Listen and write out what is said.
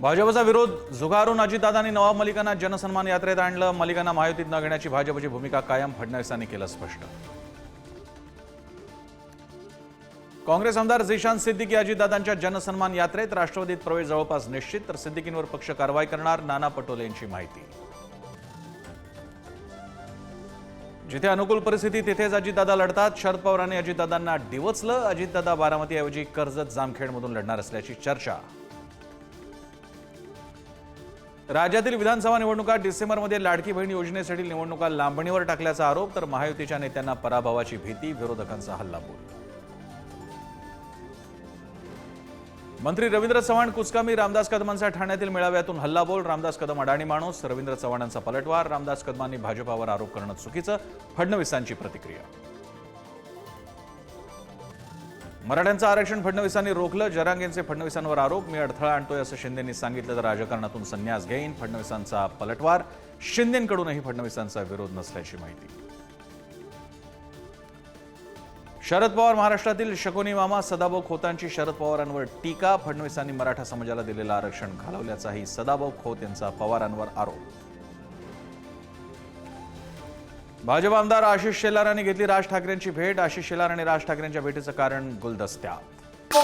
भाजपचा विरोध झुगारून अजितदादांनी नवाब मलिकांना जनसन्मान यात्रेत आणलं. मलिकांना महायुतीत न घेण्याची भाजपची भूमिका कायम फडणवीसांनी केलं स्पष्ट. काँग्रेस आमदार झिशांत सिद्दीकी अजितदादांच्या जनसन्मान यात्रेत राष्ट्रवादीत प्रवेश जवळपास निश्चित तर सिद्दीकींवर पक्ष कारवाई करणार नाना पटोले यांची माहिती. जिथे अनुकूल परिस्थिती तिथेच अजितदादा लढतात. शरद पवारांनी अजितदादांना डिवचलं. अजितदादा बारामतीऐवजी कर्जत जामखेडमधून लढणार असल्याची चर्चा. राज्यातील विधानसभा निवडणुका डिसेंबरमध्ये लाडकी बहीण योजनेसाठी निवडणुका लांबणीवर टाकल्याचा आरोप तर महायुतीच्या नेत्यांना पराभवाची भीती विरोधकांचा हल्लाबोल. मंत्री रवींद्र चव्हाण कुचकामी रामदास कदमांचा ठाण्यातील मेळाव्यातून हल्लाबोल. रामदास कदम अडाणी माणूस रवींद्र चव्हाणांचा पलटवार. रामदास कदमांनी भाजपावर आरोप करणं चुकीचं. फडणवीसांची प्रतिक्रिया. मराठ्यांचं आरक्षण फडणवीसांनी रोखलं जरांगेंचे फडणवीसांवर आरोप मी अडथळा आणतोय असं शिंदेंनी सांगितलं तर राजकारणातून संन्यास घेईन फडणवीसांचा पलटवार. शिंदेंकडूनही फडणवीसांचा विरोध नसल्याची माहिती. शरद पवार महाराष्ट्रातील शकुनी मामा सदाभाऊ खोतांची शरद पवारांवर टीका फडणवीसांनी मराठा समाजाला दिलेलं आरक्षण घालवल्याचाही सदाभाऊ खोत यांचा पवारांवर आरोप. भाजप आमदार आशिष शेलारांनी घेतली राज ठाकरेंची भेट. आशिष शेलार आणि राज ठाकरेंच्या भेटीचं कारण गुलदस्त्यात.